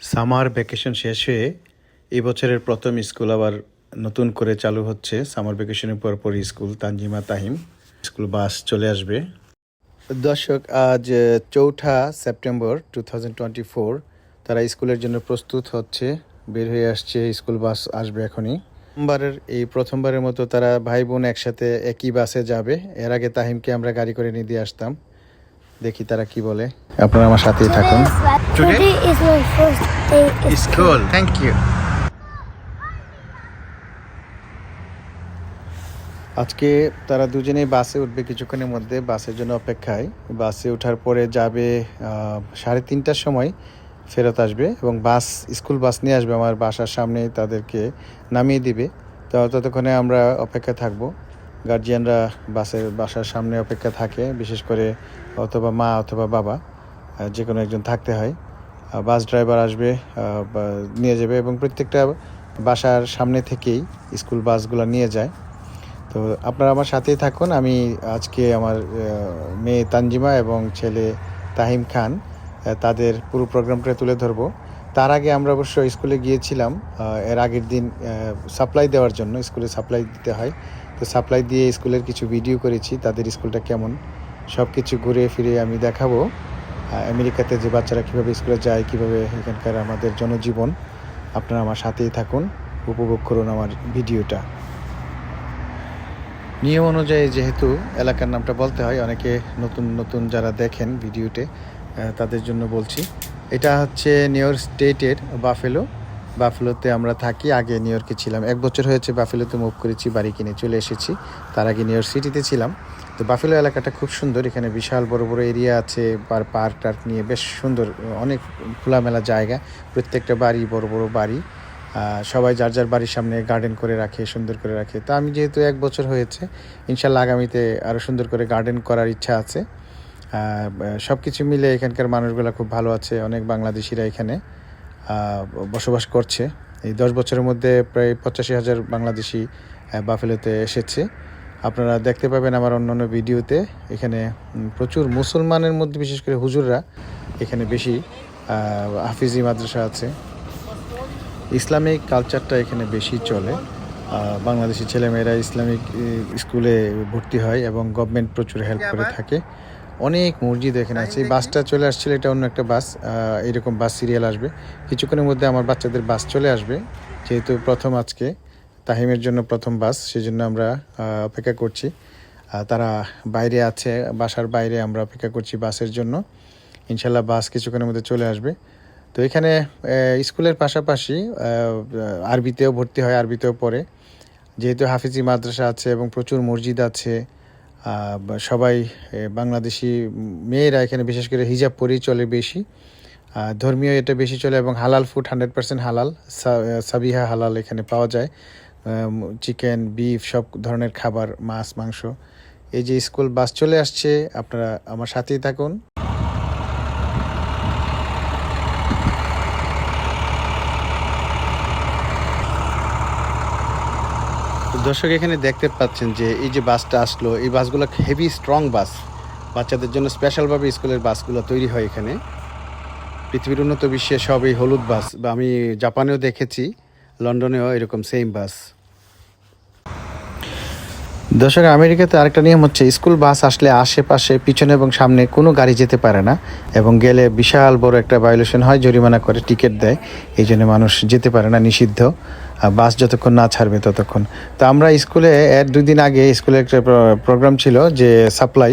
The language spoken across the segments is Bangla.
সামার ভ্যাকেশন শেষ হয়ে এবছরের প্রথম স্কুল আবার নতুন করে চালু হচ্ছে। সামার ভ্যাকেশনের পর পর school Tanjima Tahim school bus চলে আসবে। দর্শক, আজ চৌঠা সেপ্টেম্বর টু তারা স্কুলের জন্য প্রস্তুত হচ্ছে। বের হয়ে আসছে, স্কুল বাস আসবে এখনই। প্রথমবারের এই প্রথমবারের মতো তারা ভাই বোন একসাথে একই বাসে যাবে। এর আগে তাহিমকে আমরা গাড়ি করে নিয়ে দিয়ে আসতাম। দেখি তারা কি বলে। আপনারা আমার সাথেই থাকুন। Today? Is my first day at school thank you আজকে তারা দুজনেই বাসে উঠবে কিছুক্ষণের মধ্যে বাসের জন্য অপেক্ষায়। বাসে ওঠার পরে যাবে সাড়ে তিনটার সময় ফেরত আসবে এবং বাস স্কুল বাস নিয়ে আসবে। আমার বাসার সামনে তাদেরকে নামিয়ে দিবে। তো ততক্ষণে আমরা অপেক্ষা থাকব। গার্জিয়ানরা বাসের বাসার সামনে অপেক্ষা থাকে বিশেষ করে অথবা মা অথবা বাবা যে কোনো একজন থাকতে হয়। বাস ড্রাইভার আসবে নিয়ে যাবে এবং প্রত্যেকটা বাসার সামনে থেকেই স্কুল বাসগুলো নিয়ে যায়। তো আপনারা আমার সাথেই থাকুন। আমি আজকে আমার মেয়ে তানজিমা এবং ছেলে তাহিম খান তাদের পুরো প্রোগ্রামটা তুলে ধরবো। তার আগে আমরা অবশ্য স্কুলে গিয়েছিলাম এর আগের দিন সাপ্লাই দেওয়ার জন্য। স্কুলে সাপ্লাই দিতে হয়। তো সাপ্লাই দিয়ে স্কুলের কিছু ভিডিও করেছি, তাদের স্কুলটা কেমন। সব কিছু ঘুরে ফিরে আমি দেখাবো আমেরিকাতে যে বাচ্চারা কীভাবে স্কুলে যায়, কীভাবে এখানকার আমাদের জনজীবন, আপনারা আমার সাথেই থাকুন, উপভোগ করুন আমার ভিডিওটা। নিয়ম অনুযায়ী যেহেতু এলাকার নামটা বলতে হয়, অনেকে নতুন নতুন যারা দেখেন ভিডিওতে তাদের জন্য বলছি। এটা হচ্ছে নিউ ইয়র্ক স্টেটের বাফেলো। বাফেলোতে আমরা থাকি, আগে নিউ ইয়র্কে ছিলাম। এক বছর হয়েছে বাফেলোতে মুভ করেছি, বাড়ি কিনে চলে এসেছি। তার আগে নিউ ইয়র্ক সিটিতে ছিলাম। তো বাফেলো এলাকাটা খুব সুন্দর। এখানে বিশাল বড় বড় এরিয়া আছে, পার পার্ক টার্ক নিয়ে বেশ সুন্দর, অনেক খোলামেলা জায়গা। প্রত্যেকটা বাড়ি বড় বড় বাড়ি। সবাই যার যার বাড়ির সামনে গার্ডেন করে রাখে, সুন্দর করে রাখে। তো আমি যেহেতু এক বছর হয়েছে, ইনশাল্লাহ আগামীতে আরও সুন্দর করে গার্ডেন করার ইচ্ছা আছে। সব কিছু মিলে এখানকার মানুষগুলো খুব ভালো আছে, অনেক বাংলাদেশিরা এখানে বসবাস করছে। এই দশ বছরের মধ্যে প্রায় পঁচাশি হাজার বাংলাদেশি বাফেলোতে এসেছে। আপনারা দেখতে পাবেন আমার অন্যান্য ভিডিওতে এখানে প্রচুর মুসলমানের মধ্যে, বিশেষ করে হুজুররা, এখানে বেশি হাফিজি মাদ্রাসা আছে। ইসলামিক কালচারটা এখানে বেশি চলে। বাংলাদেশি ছেলেমেয়েরা ইসলামিক স্কুলে ভর্তি হয় এবং গভর্নমেন্ট প্রচুর হেল্প করে থাকে। অনেক মসজিদ এখানে আছে। বাসটা চলে আসছিল, এটা অন্য একটা বাস। এরকম বাস সিরিয়াল আসবে। কিছুক্ষণের মধ্যে আমার বাচ্চাদের বাস চলে আসবে, যেহেতু প্রথম আজকে। তাহিমের জন্য প্রথম বাস, সেজন্য আমরা অপেক্ষা করছি। তারা বাইরে আছে, বাসার বাইরে আমরা অপেক্ষা করছি বাসের জন্য। ইনশাল্লাহ বাস কিছুক্ষণের মধ্যে চলে আসবে। তো এখানে স্কুলের পাশাপাশি আরবিতেও ভর্তি হয়, আরবিতেও পড়ে। যেহেতু হাফিজি মাদ্রাসা আছে এবং প্রচুর মসজিদ আছে সবাই বাংলাদেশি মেয়েরা এখানে বিশেষ করে হিজাব পরেই চলে বেশি। ধর্মীয় এটা বেশি চলে এবং হালাল ফুড হান্ড্রেড পার্সেন্ট হালাল সাবিহা হালাল এখানে পাওয়া যায়। চিকেন বিফ সব ধরনের খাবার, মাছ, মাংস। এই যে স্কুল বাস চলে আসছে, আপনারা আমার সাথেই থাকুন। দর্শক, এখানে দেখতে পাচ্ছেন যে এই যে বাসটা আসলো, এই বাসগুলো হেভি স্ট্রং বাস। বাচ্চাদের জন্য স্পেশালভাবে স্কুলের বাসগুলো তৈরি হয় এখানে। পৃথিবীর উন্নত বিশ্বে সব এই হলুদ বাস, বা আমি জাপানেও দেখেছি, লন্ডনেও এরকম সেম বাস। দর্শক, আমেরিকাতে আরেকটা নিয়ম হচ্ছে, স্কুল বাস আসলে আশেপাশে, পিছনে এবং সামনে কোনো গাড়ি যেতে পারে না এবং গেলে বিশাল বড় একটা ভায়োলেশন হয়, জরিমানা করে টিকিট দেয়। এই জন্য মানুষ যেতে পারে না, নিষিদ্ধ। বাস যতক্ষণ না ছাড়বে ততক্ষণ। তো আমরা স্কুলে, এর দুই দিন আগে স্কুলে একটা প্রোগ্রাম ছিল যে সাপ্লাই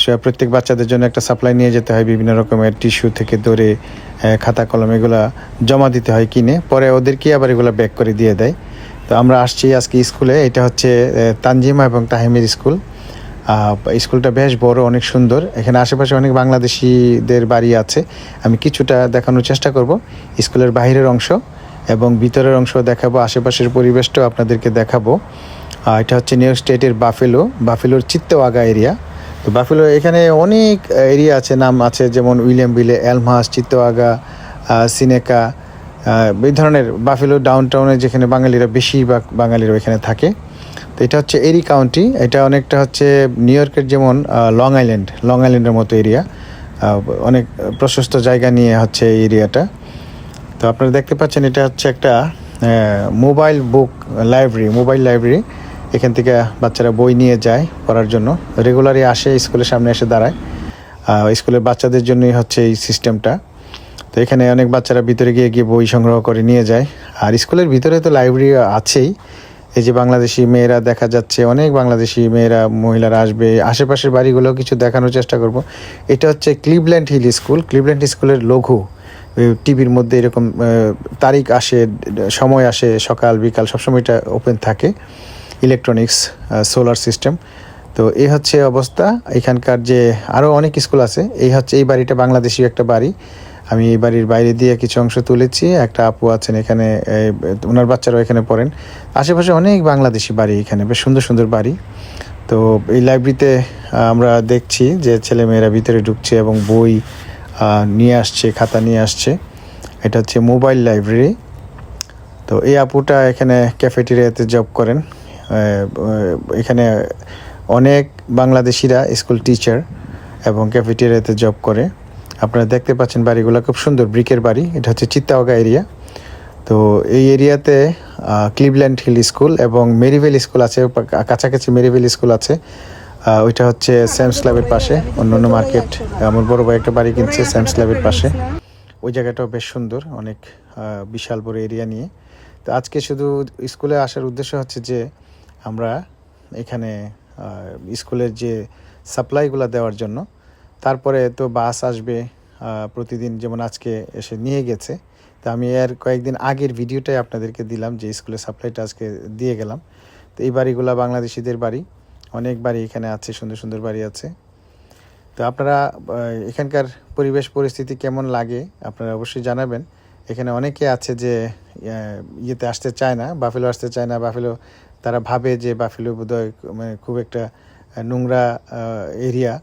সে প্রত্যেক বাচ্চাদের জন্য একটা সাপ্লাই নিয়ে যেতে হয়, বিভিন্ন রকমের টিস্যু থেকে ধরে খাতা, কলম, এগুলা জমা দিতে হয় কিনে। পরে ওদেরকে আবার এগুলো ব্যাক করে দিয়ে দেয়। তো আমরা আসছি আজকে স্কুলে। এটা হচ্ছে তানজিমা এবং তাহিমের স্কুল। স্কুলটা বেশ বড়, অনেক সুন্দর। এখানে আশেপাশে অনেক বাংলাদেশিদের বাড়ি আছে। আমি কিছুটা দেখানোর চেষ্টা করব। স্কুলের বাইরের অংশ এবং ভিতরের অংশ দেখাবো। আশেপাশের পরিবেশটাও আপনাদেরকে দেখাবো। এটা হচ্ছে নিউ স্টেটের বাফেলো বাফেলোর চিত্তওয়াগা এরিয়া তো বাফেলো এখানে অনেক এরিয়া আছে, নাম আছে যেমন উইলিয়াম বিলে এলমাস চিত্তওয়াগা সিনেকা এই ধরনের বাফেলো ডাউন টাউনে যেখানে বাঙালিরা বেশিরভাগ বাঙালিরা এখানে থাকে। তো এটা হচ্ছে এরি কাউন্টি এটা অনেকটা হচ্ছে নিউ ইয়র্কের যেমন লং আইল্যান্ড লং আইল্যান্ডের মতো এরিয়া অনেক প্রশস্ত জায়গা নিয়ে হচ্ছে এই এরিয়াটা তো আপনারা দেখতে পাচ্ছেন এটা হচ্ছে একটা mobile book library mobile library এখান থেকে বাচ্চারা বই নিয়ে যায় পড়ার জন্য। রেগুলারই আসে, স্কুলের সামনে এসে দাঁড়ায়। স্কুলের বাচ্চাদের জন্যই হচ্ছে এই সিস্টেমটা তো এখানে অনেক বাচ্চারা ভিতরে গিয়ে গিয়ে বই সংগ্রহ করে নিয়ে যায়। আর স্কুলের ভিতরে তো লাইব্রেরি আছেই। এই যে বাংলাদেশি মেয়েরা দেখা যাচ্ছে, অনেক বাংলাদেশি মেয়েরা, মহিলারা আসবে। আশেপাশের বাড়িগুলো কিছু দেখানোর চেষ্টা করব। এটা হচ্ছে ক্লিভল্যান্ড হিল স্কুল ক্লিভল্যান্ড স্কুলের লঘু টিভির মধ্যে এরকম তারিখ আসে, সময় আসে সকাল, বিকাল, সবসময় এটা ওপেন থাকে। ইলেকট্রনিক্স সোলার সিস্টেম তো এই হচ্ছে অবস্থা। এখানকার যে আরও অনেক স্কুল আছে, এই হচ্ছে, এই বাড়িটা বাংলাদেশি একটা বাড়ি। আমি এই বাড়ির বাইরে দিয়ে কিছু অংশ তুলেছি, একটা আপু আছেন এখানে ওনার বাচ্চারাও এখানে পড়েন। আশেপাশে অনেক বাংলাদেশি বাড়ি এখানে, বেশ সুন্দর সুন্দর বাড়ি। তো এই লাইব্রেরিতে আমরা দেখছি যে ছেলেমেয়েরা ভিতরে ঢুকছে এবং বই নিয়ে আসছে, খাতা নিয়ে আসছে। এটা হচ্ছে মোবাইল লাইব্রেরি। তো এই আপুটা এখানে ক্যাফেটেরিয়াতে জব করেন। এখানে অনেক বাংলাদেশিরা স্কুল টিচার এবং ক্যাফেটেরিয়াতে জব করে। আপনারা দেখতে পাচ্ছেন বাড়িগুলো খুব সুন্দর ব্রিকের বাড়ি। এটা হচ্ছে চিত্তাওগা এরিয়া। তো এই এরিয়াতে ক্লিভল্যান্ড হিল স্কুল এবং মেরিভেল স্কুল আছে কাছাকাছি মেরিভেল স্কুল আছে। ওইটা হচ্ছে স্যামস ক্লাবের পাশে অন্য অন্য মার্কেট আমার বড় ভাই একটা বাড়ি কিনছে স্যামস ক্লাবের পাশে। ওই জায়গাটাও বেশ সুন্দর, অনেক বিশাল বড় এরিয়া নিয়ে। তো আজকে শুধু স্কুলে আসার উদ্দেশ্য হচ্ছে যে, আমরা এখানে স্কুলের যে সাপ্লাইগুলো দেওয়ার জন্য তারপরে তো বাস আসবে প্রতিদিন যেমন আজকে এসে নিয়ে গেছে। তো আমি এর কয়েকদিন আগের ভিডিওটাই আপনাদেরকে দিলাম যে স্কুলে সাপ্লাইটা আজকে দিয়ে গেলাম। তো এই বাড়িগুলো বাংলাদেশিদের বাড়ি, অনেক বাড়ি এখানে আছে, সুন্দর সুন্দর বাড়ি আছে। তো আপনারা এখানকার পরিবেশ পরিস্থিতি কেমন লাগে আপনারা অবশ্যই জানাবেন। এখানে অনেকে আছে যে ইয়েতে আসতে চায় না, বাফেলো আসতে চায় না। বাফেলো, তারা ভাবে যে বাফেলো বোধহয় মানে খুব একটা নোংরা এরিয়া।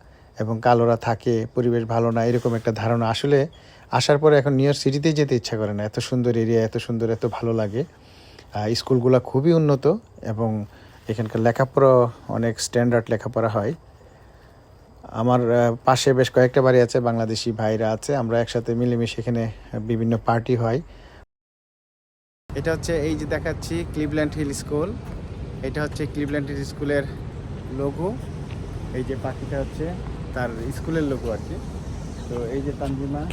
এবং কালোরা থাকে, পরিবেশ ভালো না, এরকম একটা ধারণা। আসলে আসার পরে এখন নিউ ইয়র্ক সিটিতেই যেতে ইচ্ছা করে না। এত সুন্দর এরিয়া এত সুন্দর, এত ভালো লাগে। স্কুলগুলো খুবই উন্নত এবং এখানকার লেখাপড়া অনেক স্ট্যান্ডার্ড লেখাপড়া হয়। আমার পাশে বেশ কয়েকটা বাড়ি আছে, বাংলাদেশি ভাইরা আছে, আমরা একসাথে মিলেমিশে এখানে বিভিন্ন পার্টি হয়। এটা হচ্ছে, এই যে দেখাচ্ছি ক্লিভল্যান্ড হিল স্কুল এটা হচ্ছে ক্লিভল্যান্ড হিল স্কুলের লোগো এই যে পাখিটা হচ্ছে তার স্কুলের লোগো আর কি। তো এই যে তানজিমা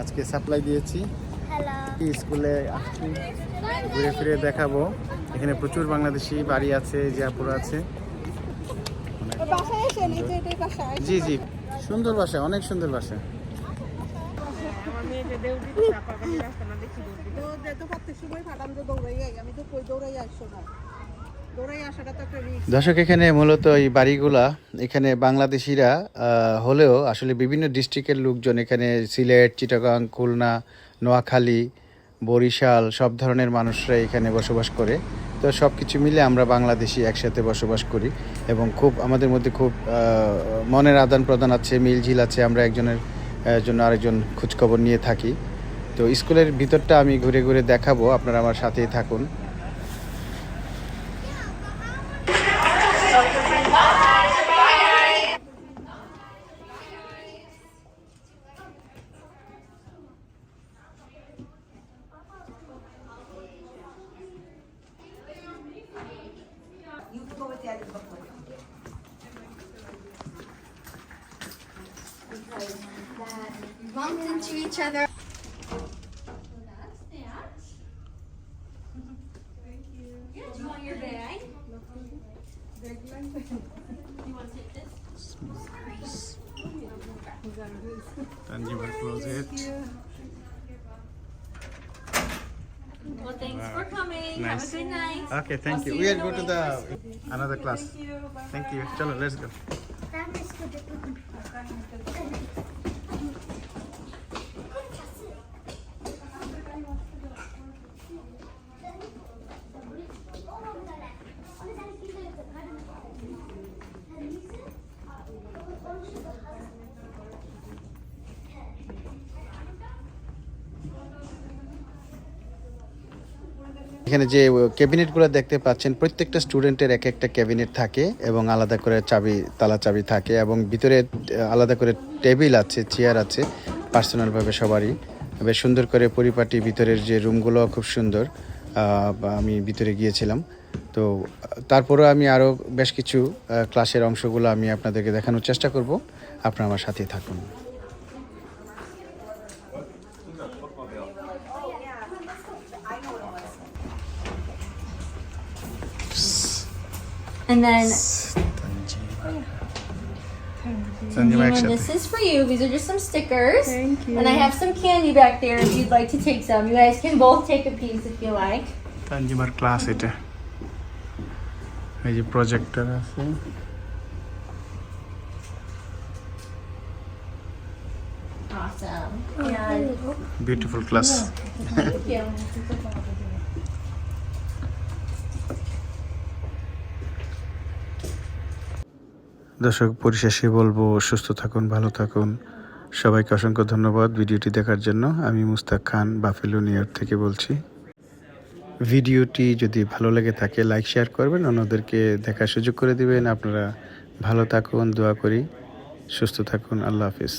আজকে সাপ্লাই দিয়েছি। স্কুলে আসছি ঘুরে ফিরে দেখাবো। এখানে প্রচুর বাংলাদেশি বাড়ি আছে যে আপুরা আছে। জি জি সুন্দর বাসা অনেক সুন্দর বাসা। দৌড়াই আমি তো কই দৌড়াই আসছো না। দর্শক, এখানে মূলত এই বাড়িগুলা, এখানে বাংলাদেশিরা হলেও আসলে বিভিন্ন ডিস্ট্রিক্টের লোকজন, এখানে সিলেট, চিটাগাং, খুলনা, নোয়াখালী, বরিশাল, সব ধরনের মানুষরা এখানে বসবাস করে। তো সব কিছু মিলে আমরা বাংলাদেশি একসাথে বসবাস করি এবং খুব, আমাদের মধ্যে খুব মনের আদান প্রদান আছে মিলঝিল আছে, আমরা একজনের জন্য আরেকজন খোঁজখবর নিয়ে থাকি। তো স্কুলের ভিতরটা আমি ঘুরে ঘুরে দেখাবো, আপনারা আমার সাথেই থাকুন। Bumped into each other. Yeah, do you want your bag? Tangible closet. Well, thanks for coming. Have a good night. Okay, thank I'll you. We you are in go a to the another class. Thank you. Bye. Thank you. Chalo, let's go. এখানে যে ক্যাবিনেটগুলো দেখতে পাচ্ছেন, প্রত্যেকটা স্টুডেন্টের এক একটা ক্যাবিনেট থাকে এবং আলাদা করে চাবি, তালা চাবি থাকে এবং ভিতরে আলাদা করে টেবিল আছে, চেয়ার আছে, পার্সোনালভাবে সবারই। বেশ সুন্দর করে পরিপাটি ভিতরের যে রুমগুলো, খুব সুন্দর। আমি ভিতরে গিয়েছিলাম। তো, তারপরেও আমি আরও বেশ কিছু ক্লাসের অংশগুলো আমি আপনাদেরকে দেখানোর চেষ্টা করব। আপনারা আমার সাথেই থাকুন। And then Sanjima, Nima, this is for you. These are just some stickers. Thank you. And I have some candy back there if you'd like to take some. You guys can both take a piece if you like. তানজিমার class এটা এই যে প্রজেক্টর আছে Awesome. And beautiful class thank you. দর্শক, পরিশেষে বলব, সুস্থ থাকুন, ভালো থাকুন। সবাইকে অসংখ্য ধন্যবাদ ভিডিওটি দেখার জন্য। আমি মুস্তাক খান, বাফেলো, নিউ থেকে বলছি। ভিডিওটি যদি ভালো লেগে থাকে, লাইক, শেয়ার করবেন। অন্যদেরকে দেখার সুযোগ করে দিবেন। আপনারা ভালো থাকুন, দোয়া করি। সুস্থ থাকুন, আল্লাহ হাফিজ।